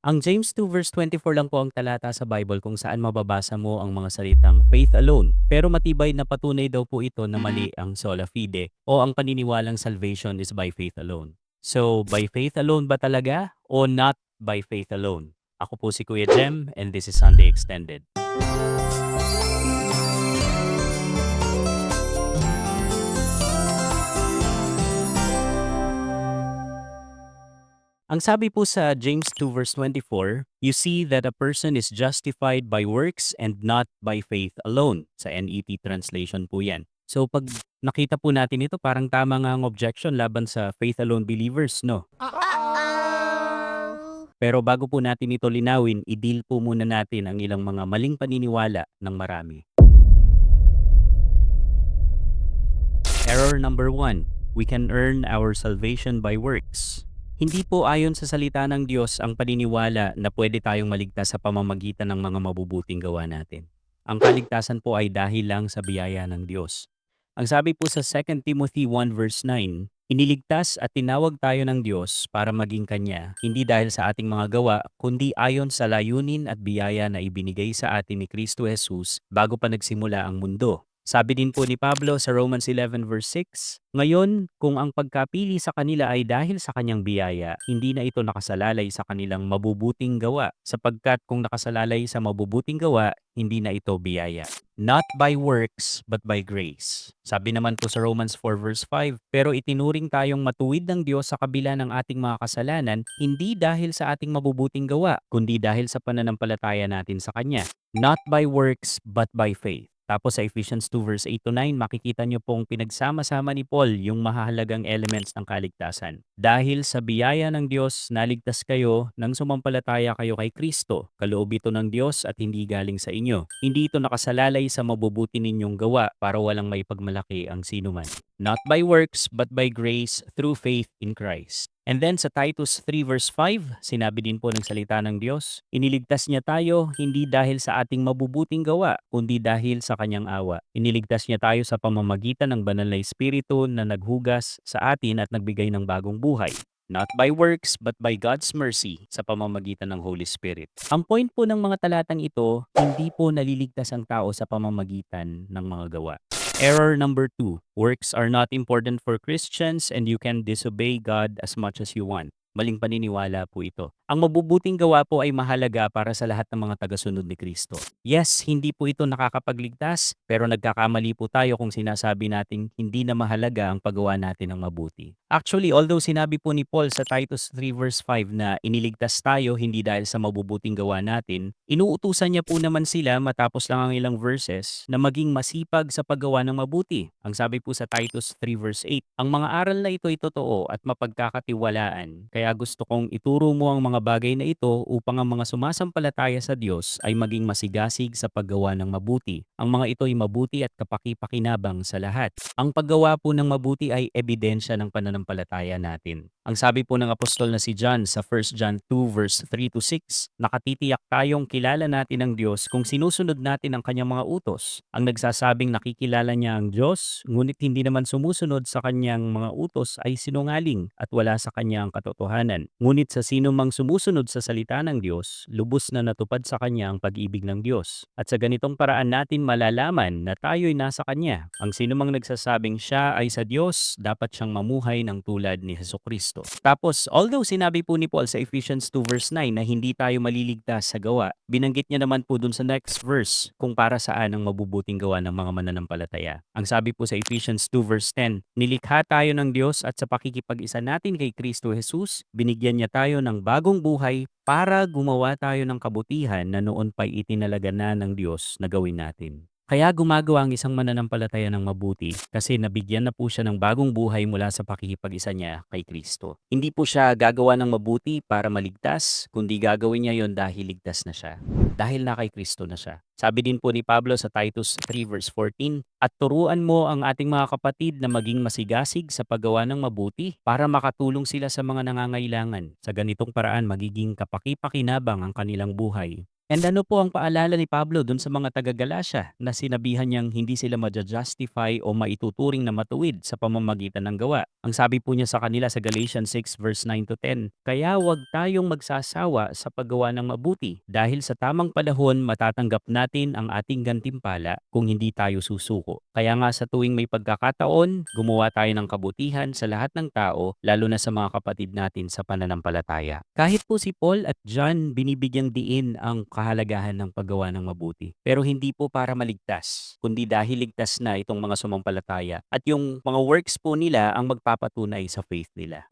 Ang James 2 verse 24 lang po ang talata sa Bible kung saan mababasa mo ang mga salitang faith alone. Pero matibay na patunay daw po ito na mali ang sola fide o ang paniniwalang salvation is by faith alone. So, by faith alone ba talaga o not by faith alone? Ako po si Kuya Jem and this is Sunday Extended. Ang sabi po sa James 2 verse 24, you see that a person is justified by works and not by faith alone. Sa NET translation po yan. So pag nakita po natin ito, parang tama nga ang objection laban sa faith alone believers, no? Pero bago po natin ito linawin, i-deal po muna natin ang ilang mga maling paniniwala ng marami. Error number one, we can earn our salvation by works. Hindi po ayon sa salita ng Diyos ang paniniwala na pwede tayong maligtas sa pamamagitan ng mga mabubuting gawa natin. Ang kaligtasan po ay dahil lang sa biyaya ng Diyos. Ang sabi po sa 2 Timothy 1 verse 9, Iniligtas at tinawag tayo ng Diyos para maging Kanya, hindi dahil sa ating mga gawa, kundi ayon sa layunin at biyaya na ibinigay sa atin ni Kristo Jesus bago pa nagsimula ang mundo. Sabi din po ni Pablo sa Romans 11 verse 6, Ngayon, kung ang pagkapili sa kanila ay dahil sa kanyang biyaya, hindi na ito nakasalalay sa kanilang mabubuting gawa, sapagkat kung nakasalalay sa mabubuting gawa, hindi na ito biyaya. Not by works, but by grace. Sabi naman po sa Romans 4 verse 5, Pero itinuring tayong matuwid ng Diyos sa kabila ng ating mga kasalanan, hindi dahil sa ating mabubuting gawa, kundi dahil sa pananampalataya natin sa Kanya. Not by works, but by faith. Tapos sa Ephesians 2 verse 8 to 9, makikita nyo pong pinagsama-sama ni Paul yung mahahalagang elements ng kaligtasan. Dahil sa biyaya ng Diyos, naligtas kayo nang sumampalataya kayo kay Kristo. Kaloob ito ng Diyos at hindi galing sa inyo. Hindi ito nakasalalay sa mabubuti ninyong gawa para walang may pagmalaki ang sinuman. Not by works, but by grace through faith in Christ. And then sa Titus 3 verse 5, sinabi din po ng salita ng Diyos, Iniligtas niya tayo hindi dahil sa ating mabubuting gawa, kundi dahil sa kanyang awa. Iniligtas niya tayo sa pamamagitan ng banal na Espiritu na naghugas sa atin at nagbigay ng bagong buhay. Not by works, but by God's mercy sa pamamagitan ng Holy Spirit. Ang point po ng mga talatang ito, hindi po naliligtas ang tao sa pamamagitan ng mga gawa. Error number two, works are not important for Christians and you can disobey God as much as you want. Maling paniniwala po ito. Ang mabubuting gawa po ay mahalaga para sa lahat ng mga tagasunod ni Kristo. Yes, hindi po ito nakakapagligtas, pero nagkakamali po tayo kung sinasabi nating hindi na mahalaga ang paggawa natin ng mabuti. Actually, although sinabi po ni Paul sa Titus 3 verse 5 na iniligtas tayo hindi dahil sa mabubuting gawa natin, inuutusan niya po naman sila matapos lang ang ilang verses na maging masipag sa paggawa ng mabuti. Ang sabi po sa Titus 3 verse 8, ang mga aral na ito ay totoo at mapagkakatiwalaan. Kaya gusto kong ituro mo ang mga bagay na ito upang ang mga sumasampalataya sa Diyos ay maging masigasig sa paggawa ng mabuti. Ang mga ito ay mabuti at kapaki-pakinabang sa lahat. Ang paggawa po ng mabuti ay ebidensya ng pananampalataya natin. Ang sabi po ng apostol na si John sa 1 John 2 verse 3 to 6, nakatitiyak tayong kilala natin ang Diyos kung sinusunod natin ang kanyang mga utos. Ang nagsasabing nakikilala niya ang Diyos, ngunit hindi naman sumusunod sa kanyang mga utos ay sinungaling at wala sa kanya ang katotohanan. Ngunit sa sino mang sumusunod sa salita ng Diyos, lubos na natupad sa kanya ang pag-ibig ng Diyos. At sa ganitong paraan natin malalaman na tayo'y nasa kanya. Ang sino mang nagsasabing siya ay sa Diyos, dapat siyang mamuhay tulad ni Heso Kristo. Tapos, although sinabi po ni Paul sa Ephesians 2 verse 9 na hindi tayo maliligtas sa gawa, binanggit niya naman po dun sa next verse kung para saan ang mabubuting gawa ng mga mananampalataya. Ang sabi po sa Ephesians 2 verse 10, Nilikha tayo ng Diyos at sa pakikipag-isa natin kay Kristo Jesus, binigyan niya tayo ng bagong buhay para gumawa tayo ng kabutihan na noon pa'y itinalaga na ng Diyos na gawin natin. Kaya gumagawa ang isang mananampalataya ng mabuti kasi nabigyan na po siya ng bagong buhay mula sa pakikipag-isa niya kay Kristo. Hindi po siya gagawa ng mabuti para maligtas, kundi gagawin niya yon dahil ligtas na siya. Dahil na kay Kristo na siya. Sabi din po ni Pablo sa Titus 3 verse 14, At turuan mo ang ating mga kapatid na maging masigasig sa paggawa ng mabuti para makatulong sila sa mga nangangailangan. Sa ganitong paraan magiging kapaki-pakinabang ang kanilang buhay And ano po ang paalala ni Pablo dun sa mga taga-Galasya na sinabihan niyang hindi sila maja-justify o maituturing na matuwid sa pamamagitan ng gawa? Ang sabi po niya sa kanila sa Galatians 6 verse 9 to 10, Kaya huwag tayong magsasawa sa paggawa ng mabuti dahil sa tamang panahon matatanggap natin ang ating gantimpala kung hindi tayo susuko. Kaya nga sa tuwing may pagkakataon, gumawa tayo ng kabutihan sa lahat ng tao, lalo na sa mga kapatid natin sa pananampalataya. Kahit po si Paul at John binibigyang diin ang kahalagahan ng paggawa ng mabuti. Pero hindi po para maligtas, kundi dahil ligtas na itong mga sumampalataya at yung mga works po nila ang magpapatunay sa faith nila.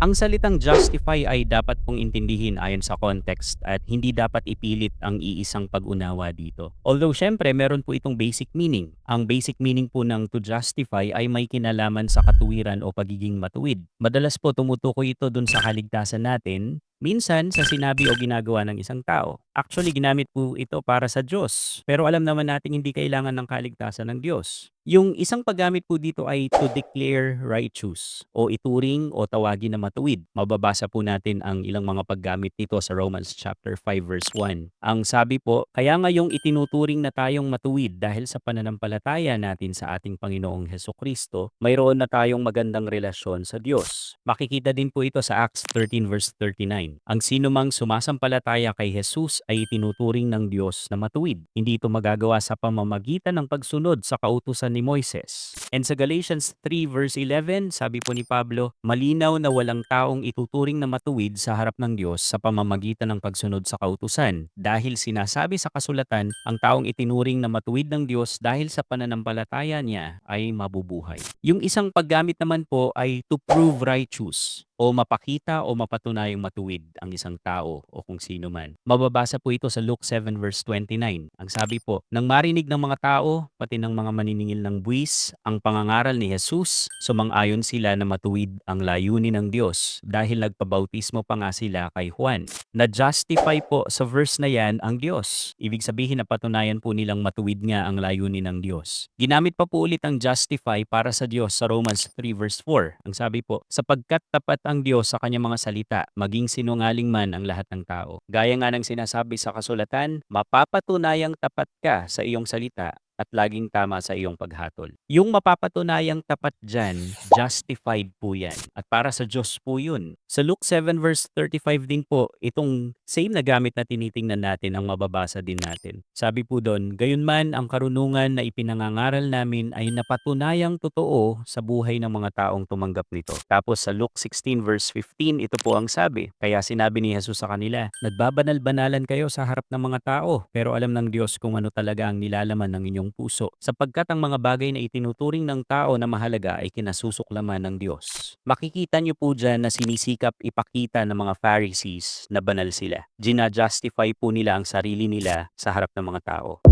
Ang salitang justify ay dapat pong intindihin ayon sa context at hindi dapat ipilit ang iisang pag-unawa dito. Although syempre meron po itong basic meaning. Ang basic meaning po ng to justify ay may kinalaman sa katuwiran o pagiging matuwid. Madalas po tumutukoy ito dun sa kaligtasan natin Minsan sa sinabi o ginagawa ng isang tao. Actually, ginamit po ito para sa Diyos. Pero alam naman natin hindi kailangan ng kaligtasan ng Diyos. Yung isang paggamit po dito ay to declare righteous o ituring o tawagin na matuwid. Mababasa po natin ang ilang mga paggamit nito sa Romans chapter 5 verse 1. Ang sabi po, kaya ngayong itinuturing na tayong matuwid dahil sa pananampalataya natin sa ating Panginoong Heso Kristo, mayroon na tayong magandang relasyon sa Diyos. Makikita din po ito sa Acts 13 verse 39. Ang sinumang sumasampalataya kay Jesus ay itinuturing ng Diyos na matuwid. Hindi ito magagawa sa pamamagitan ng pagsunod sa kautusan ni Moises. And sa Galatians 3 verse 11, sabi po ni Pablo, malinaw na walang taong ituturing na matuwid sa harap ng Diyos sa pamamagitan ng pagsunod sa kautusan. Dahil sinasabi sa kasulatan, ang taong itinuring na matuwid ng Diyos dahil sa pananampalataya niya ay mabubuhay. Yung isang paggamit naman po ay to prove righteous o mapakita o mapatunayang matuwid ang isang tao o kung sino man. Mababasa po ito sa Luke 7 verse 29. Ang sabi po, nang marinig ng mga tao, pati ng mga maniningil ng buwis, ang pangangaral ni Jesus, sumang-ayon sila na matuwid ang layunin ng Diyos dahil nagpabautismo pa nga sila kay Juan. Na-justify po sa verse na yan ang Diyos. Ibig sabihin na patunayan po nilang matuwid nga ang layunin ng Diyos. Ginamit pa po ulit ang justify para sa Diyos sa Romans 3 verse 4. Ang sabi po, sapagkat tapat ang Diyos sa kanyang mga salita, maging sinungaling man ang lahat ng tao. Gaya nga ng sinasabi sa kasulatan, mapapatunayang tapat ka sa iyong salita at laging tama sa iyong paghatol. Yung mapapatunayang tapat dyan, justified po yan. At para sa Diyos po yun. Sa Luke 7 verse 35 din po, itong same na gamit na tinitingnan natin ang mababasa din natin. Sabi po doon, gayunman ang karunungan na ipinangangaral namin ay napatunayang totoo sa buhay ng mga taong tumanggap nito. Tapos sa Luke 16 verse 15, ito po ang sabi. Kaya sinabi ni Jesus sa kanila, nagbabanal-banalan kayo sa harap ng mga tao, pero alam ng Diyos kung ano talaga ang nilalaman ng inyong puso, sapagkat ang mga bagay na itinuturing ng tao na mahalaga ay kinasusuklaman ng Diyos. Makikita niyo po dyan na sinisikap ipakita ng mga Pharisees na banal sila. Gina-justify po nila ang sarili nila sa harap ng mga tao.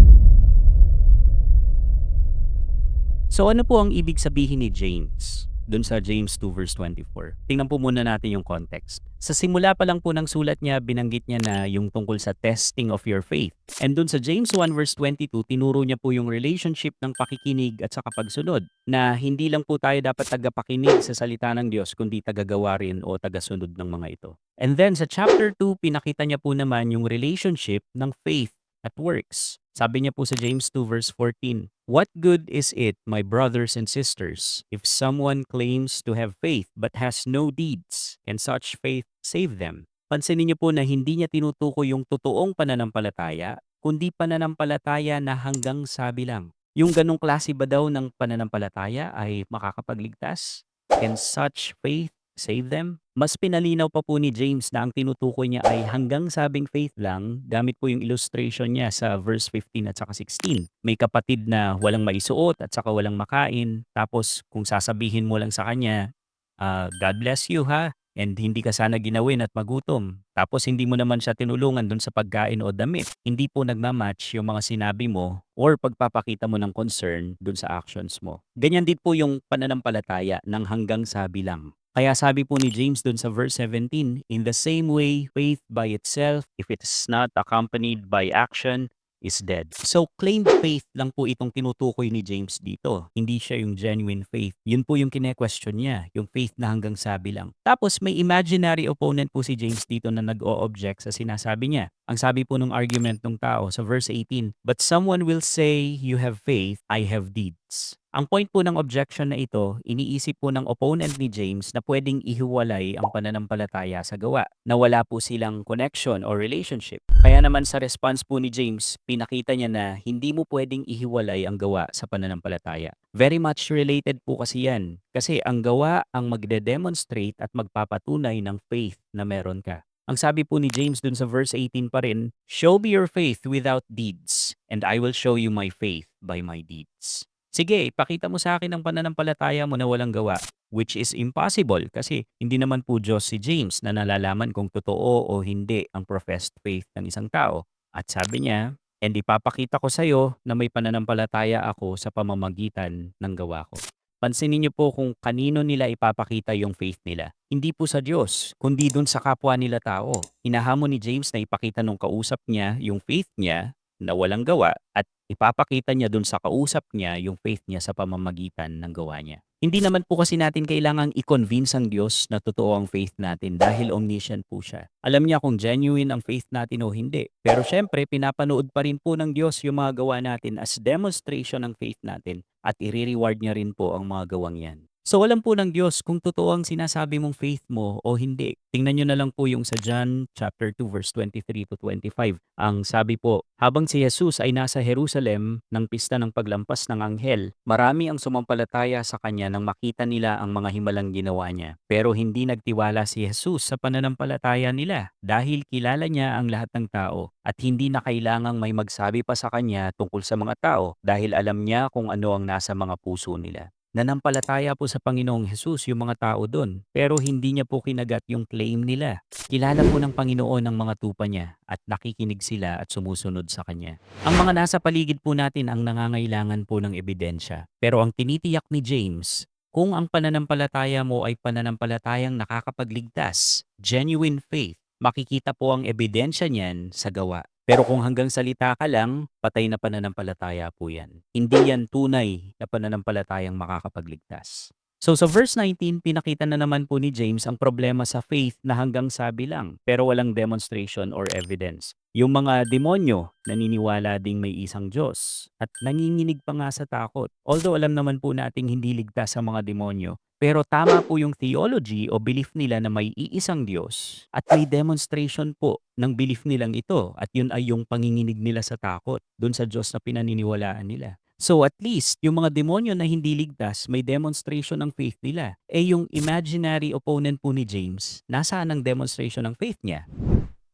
So ano po ang ibig sabihin ni James? Doon sa James 2 verse 24. Tingnan po muna natin yung context. Sa simula pa lang po ng sulat niya, binanggit niya na yung tungkol sa testing of your faith. And doon sa James 1 verse 22, tinuro niya po yung relationship ng pakikinig at sa pagsunod. Na hindi lang po tayo dapat tagapakinig sa salita ng Diyos, kundi tagagawa rin o tagasunod ng mga ito. And then sa chapter 2, pinakita niya po naman yung relationship ng faith at works. Sabi niya po sa James 2 verse 14, What good is it, my brothers and sisters, if someone claims to have faith but has no deeds? Can such faith save them? Pansinin niyo po na hindi niya tinutukoy yung totoong pananampalataya, kundi pananampalataya na hanggang sabi lang. Yung ganong klase ba daw ng pananampalataya ay makakapagligtas? Can such faith save them? Mas pinalinaw pa po ni James na ang tinutukoy niya ay hanggang sabing faith lang gamit po yung illustration niya sa verse 15 at saka 16. May kapatid na walang maisuot at saka walang makain tapos kung sasabihin mo lang sa kanya, ah, God bless you ha, and hindi ka sana ginawin at magutom. Tapos hindi mo naman siya tinulungan dun sa pagkain o damit. Hindi po nagmamatch yung mga sinabi mo or pagpapakita mo ng concern dun sa actions mo. Ganyan din po yung pananampalataya ng hanggang sabi lang. Kaya sabi po ni James dun sa verse 17, In the same way, faith by itself, if it is not accompanied by action, is dead. So, claimed faith lang po itong tinutukoy ni James dito. Hindi siya yung genuine faith. Yun po yung kine-question niya, yung faith na hanggang sabi lang. Tapos, may imaginary opponent po si James dito na nag-o-object sa sinasabi niya. Ang sabi po ng argument ng tao sa verse 18, But someone will say, You have faith, I have deeds. Ang point po ng objection na ito, iniisip po ng opponent ni James na pwedeng ihiwalay ang pananampalataya sa gawa, na wala po silang connection or relationship. Kaya naman sa response po ni James, pinakita niya na hindi mo pwedeng ihiwalay ang gawa sa pananampalataya. Very much related po kasi yan, kasi ang gawa ang magde-demonstrate at magpapatunay ng faith na meron ka. Ang sabi po ni James dun sa verse 18 pa rin, Show me your faith without deeds, and I will show you my faith by my deeds. Sige, ipakita mo sa akin ang pananampalataya mo na walang gawa, which is impossible kasi hindi naman po Diyos si James na nalalaman kung totoo o hindi ang professed faith ng isang tao. At sabi niya, and ipapakita ko sa iyo na may pananampalataya ako sa pamamagitan ng gawa ko. Pansinin niyo po kung kanino nila ipapakita yung faith nila. Hindi po sa Diyos, kundi dun sa kapwa nila tao. Hinahamon ni James na ipakita nung kausap niya yung faith niya na walang gawa at ipapakita niya dun sa kausap niya yung faith niya sa pamamagitan ng gawa niya. Hindi naman po kasi natin kailangang i-convince ang Diyos na totoo ang faith natin dahil omniscient po siya. Alam niya kung genuine ang faith natin o hindi. Pero syempre, pinapanood pa rin po ng Diyos yung mga gawa natin as demonstration ng faith natin at i-reward niya rin po ang mga gawang yan. So alam po ng Diyos kung totoo ang sinasabi mong faith mo o hindi. Tingnan nyo na lang po yung sa John chapter 2 verse 23 to 25. Ang sabi po, habang si Jesus ay nasa Jerusalem ng pista ng paglampas ng anghel, marami ang sumampalataya sa kanya nang makita nila ang mga himalang ginawa niya. Pero hindi nagtiwala si Jesus sa pananampalataya nila dahil kilala niya ang lahat ng tao at hindi na kailangang may magsabi pa sa kanya tungkol sa mga tao dahil alam niya kung ano ang nasa mga puso nila. Nanampalataya po sa Panginoong Hesus yung mga tao doon, pero hindi niya po kinagat yung claim nila. Kilala po ng Panginoon ang mga tupa niya at nakikinig sila at sumusunod sa Kanya. Ang mga nasa paligid po natin ang nangangailangan po ng ebidensya. Pero ang tinitiyak ni James, kung ang pananampalataya mo ay pananampalatayang nakakapagligtas, genuine faith, makikita po ang ebidensya niyan sa gawa. Pero kung hanggang salita ka lang, patay na pananampalataya po yan. Hindi yan tunay na pananampalatayang makakapagligtas. So sa verse 19, pinakita na naman po ni James ang problema sa faith na hanggang sabi lang, pero walang demonstration or evidence. Yung mga demonyo, naniniwala ding may isang Diyos at nanginginig pa nga sa takot. Although alam naman po nating hindi ligtas sa mga demonyo, pero tama po yung theology o belief nila na may iisang Diyos at may demonstration po ng belief nilang ito at yun ay yung panginginig nila sa takot dun sa Diyos na pinaniniwalaan nila. So at least, yung mga demonyo na hindi ligtas, may demonstration ng faith nila. Eh yung imaginary opponent po ni James, nasaan ang demonstration ng faith niya?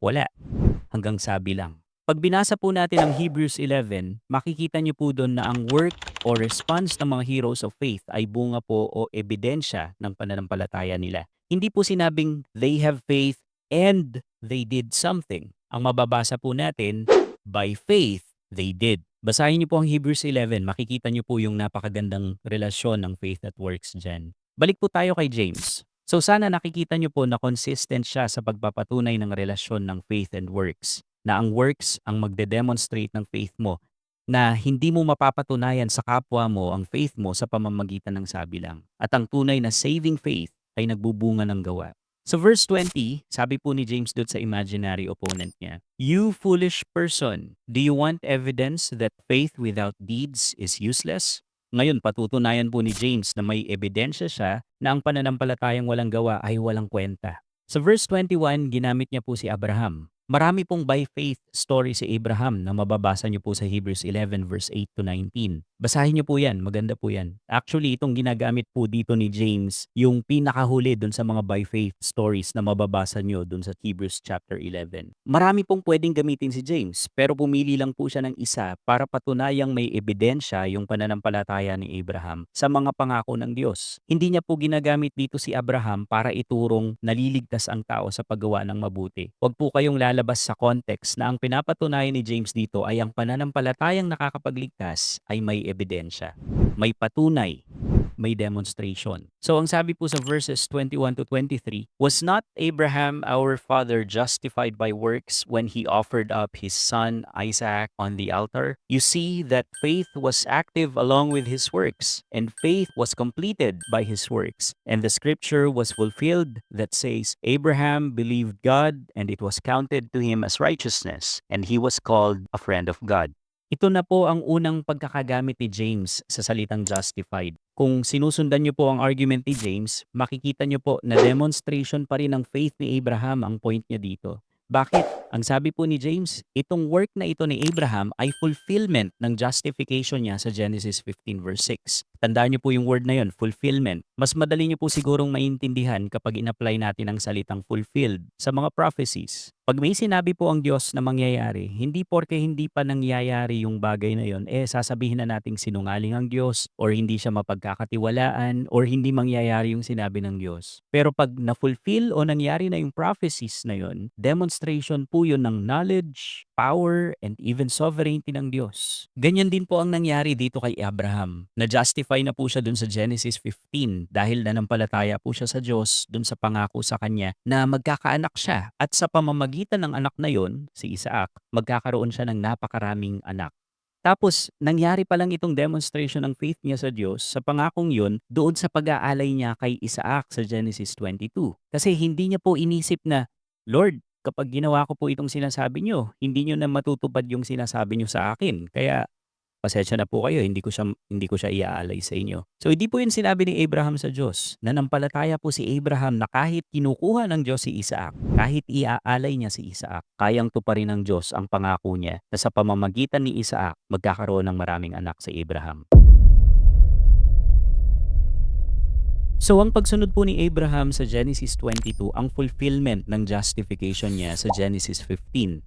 Wala. Hanggang sabi lang. Pag binasa po natin ang Hebrews 11, makikita niyo po doon na ang work o response ng mga heroes of faith ay bunga po o ebidensya ng pananampalataya nila. Hindi po sinabing they have faith and they did something. Ang mababasa po natin, by faith, they did. Basahin niyo po ang Hebrews 11, makikita niyo po yung napakagandang relasyon ng faith at works dyan. Balik po tayo kay James. So sana nakikita niyo po na consistent siya sa pagpapatunay ng relasyon ng faith and works. Na ang works ang magde-demonstrate ng faith mo na hindi mo mapapatunayan sa kapwa mo ang faith mo sa pamamagitan ng sabi lang. At ang tunay na saving faith ay nagbubunga ng gawa. So verse 20, sabi po ni James doon sa imaginary opponent niya, You foolish person, do you want evidence that faith without deeds is useless? Ngayon, patutunayan po ni James na may ebidensya siya na ang pananampalatayang walang gawa ay walang kwenta. Sa verse 21, ginamit niya po si Abraham. Marami pong by faith story si Abraham na mababasa niyo po sa Hebrews 11 verse 8 to 19. Basahin niyo po yan, maganda po yan. Actually, itong ginagamit po dito ni James, yung pinakahuli dun sa mga by faith stories na mababasa niyo dun sa Hebrews chapter 11. Marami pong pwedeng gamitin si James, pero pumili lang po siya ng isa para patunayang may ebidensya yung pananampalataya ni Abraham sa mga pangako ng Diyos. Hindi niya po ginagamit dito si Abraham para iturong naliligtas ang tao sa paggawa ng mabuti. Huwag po kayong lalabas sa context na ang pinapatunayan ni James dito ay ang pananampalatayang nakakapagligtas ay may ebidensya. May patunay may demonstration. So ang sabi po sa verses 21 to 23, Was not Abraham our father justified by works when he offered up his son Isaac on the altar? You see that faith was active along with his works, and faith was completed by his works. And the scripture was fulfilled that says, Abraham believed God, and it was counted to him as righteousness, and he was called a friend of God. Ito na po ang unang pagkakagamit ni James sa salitang justified. Kung sinusundan niyo po ang argument ni James, makikita niyo po na demonstration pa rin ng faith ni Abraham ang point niya dito. Bakit? Ang sabi po ni James, itong work na ito ni Abraham ay fulfillment ng justification niya sa Genesis 15 verse 6. Tandaan niyo po yung word na yon, fulfillment. Mas madali niyo po sigurong maintindihan kapag in-apply natin ang salitang fulfilled sa mga prophecies. Pag may sinabi po ang Diyos na mangyayari, hindi porke hindi pa nangyayari yung bagay na yon, eh sasabihin na nating sinungaling ang Diyos or hindi siya mapagkakatiwalaan or hindi mangyayari yung sinabi ng Diyos. Pero pag na-fulfill o nangyari na yung prophecies na yon, demonstration po yun ng knowledge, power, and even sovereignty ng Diyos. Ganyan din po ang nangyari dito kay Abraham. Na-justify na po siya dun sa Genesis 15 dahil nanampalataya po siya sa Diyos dun sa pangako sa kanya na magkakaanak siya at sa pamamagitan ng anak na yon, si Isaac, magkakaroon siya ng napakaraming anak. Tapos, nangyari pa lang itong demonstration ng faith niya sa Diyos sa pangakong yun doon sa pag-aalay niya kay Isaac sa Genesis 22. Kasi hindi niya po inisip na, Lord, kapag ginawa ko po itong sinasabi niyo, hindi niyo na matutupad yung sinasabi niyo sa akin. Kaya, pasensya na po kayo, hindi ko siya, hindi ko siya iaalay sa inyo. So, hindi po yun sinabi ni Abraham sa Diyos. Nanampalataya po si Abraham na kahit kinukuha ng Diyos si Isaac, kahit iaalay niya si Isaac, kayang tuparin ng Diyos ang pangako niya na sa pamamagitan ni Isaac, magkakaroon ng maraming anak si Abraham. So ang pagsunod po ni Abraham sa Genesis 22 ang fulfillment ng justification niya sa Genesis 15.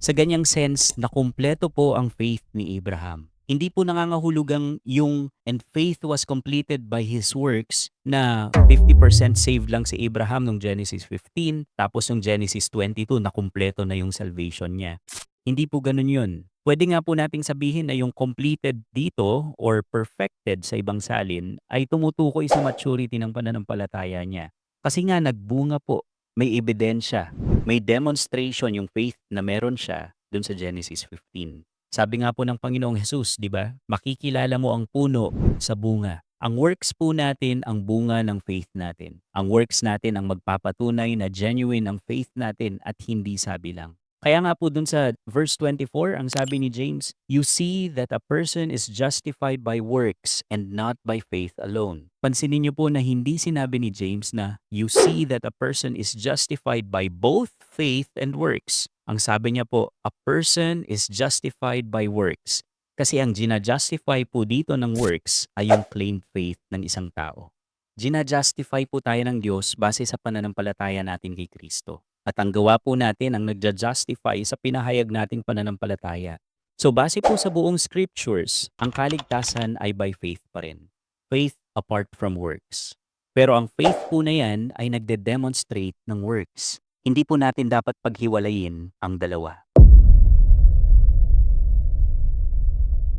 Sa ganyang sense na kumpleto po ang faith ni Abraham. Hindi po nangangahulugang yung and faith was completed by his works na 50% saved lang si Abraham nung Genesis 15 tapos yung Genesis 22 na kumpleto na yung salvation niya. Hindi po ganun yun. Pwede nga po nating sabihin na yung completed dito or perfected sa ibang salin ay tumutukoy sa maturity ng pananampalataya niya. Kasi nga nagbunga po, may ebidensya, may demonstration yung faith na meron siya dun sa Genesis 15. Sabi nga po ng Panginoong Jesus, di ba? Makikilala mo ang puno sa bunga. Ang works po natin ang bunga ng faith natin. Ang works natin ang magpapatunay na genuine ang faith natin at hindi sabi lang. Kaya nga po dun sa verse 24, ang sabi ni James, You see that a person is justified by works and not by faith alone. Pansinin niyo po na hindi sinabi ni James na you see that a person is justified by both faith and works. Ang sabi niya po, a person is justified by works. Kasi ang gina-justify po dito ng works ay yung plain faith ng isang tao. Gina-justify po tayo ng Diyos base sa pananampalataya natin kay Kristo. At ang gawa po natin ang nagja-justify sa pinahayag nating pananampalataya. So base po sa buong scriptures, ang kaligtasan ay by faith pa rin. Faith apart from works. Pero ang faith po na yan ay nagde-demonstrate ng works. Hindi po natin dapat paghiwalayin ang dalawa.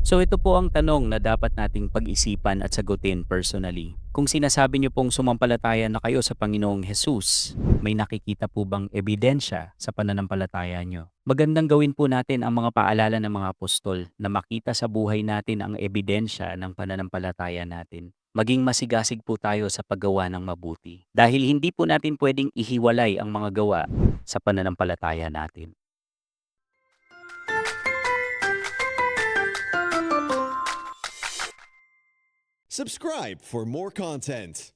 So ito po ang tanong na dapat nating pag-isipan at sagutin personally. Kung sinasabi niyo pong sumampalataya na kayo sa Panginoong Jesus, may nakikita po bang ebidensya sa pananampalataya niyo? Magandang gawin po natin ang mga paalala ng mga apostol na makita sa buhay natin ang ebidensya ng pananampalataya natin. Maging masigasig po tayo sa paggawa ng mabuti. Dahil hindi po natin pwedeng ihiwalay ang mga gawa sa pananampalataya natin. Subscribe for more content.